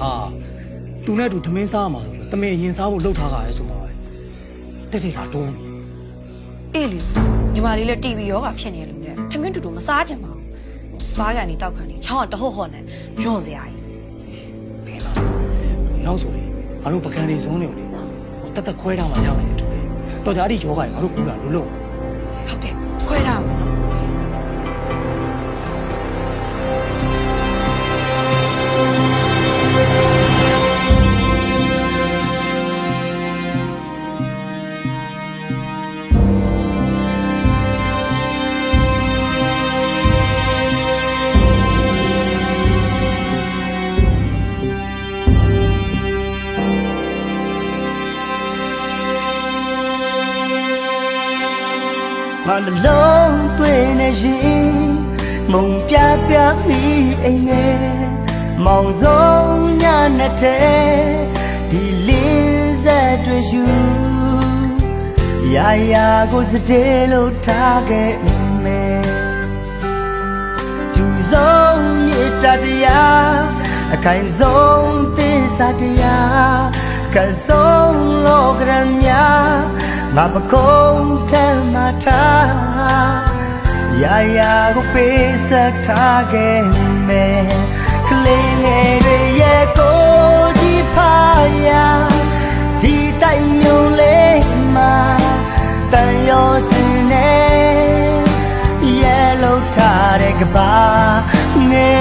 ဟာသူနဲ့အတူဓမင်းစားရမှာဆိုတော့တမင်ရင်စားဖို့လှုပ်ထားတာလေဆိုမှာပဲတက်တက်လာတိုးနေအေးလေညီမလေးလည်း TV ယောဂဖြစ်နေလို့နဲ့ထမင်းတူတူမစားကြင်ပါဘူးစားကန်နေတောက်ခံနေချောင်းကတဟုတ်ဟော့နေညွန့်စရာကြီးမင်းလားနောက်ဆိုလေငါတို့ပကံနေစုံးနေကိုလေတက်တက်ခွဲထားမှရောက်နေတယ်တူတယ်တော်ကြအဲ့ဒီယောဂကြီးငါတို့ကူလာလို့လို့ဟုတ်တယ်ခွဲထား အောင်နော်ငါနှလုံးသွင်းနေရင်မုံပြပြမိအိမ်ငယ်မောင်ဆုံးညနဲ့တဲ့ဒီလေးဆက်တွေရှူရာရာကိုစတဲ့လို့ထားခဲ့မယ်သူဆုံးမြေတတ်တရားအခိုင်ဆုံးသစ္စာတရားအခိုင်ဆုံးလောကရမြာ ငါပကုံးထမ်းမှထားရာရာကိုပေးဆက်ထားခဲ့မယ်ကလေးငယ်တွေရဲ့ကိုကြီးဖာယာဒီတိုင်မြုံလေးမှာတန်ရောစင်နေရဲ့လောက်ထားတဲ့ကဘာငယ်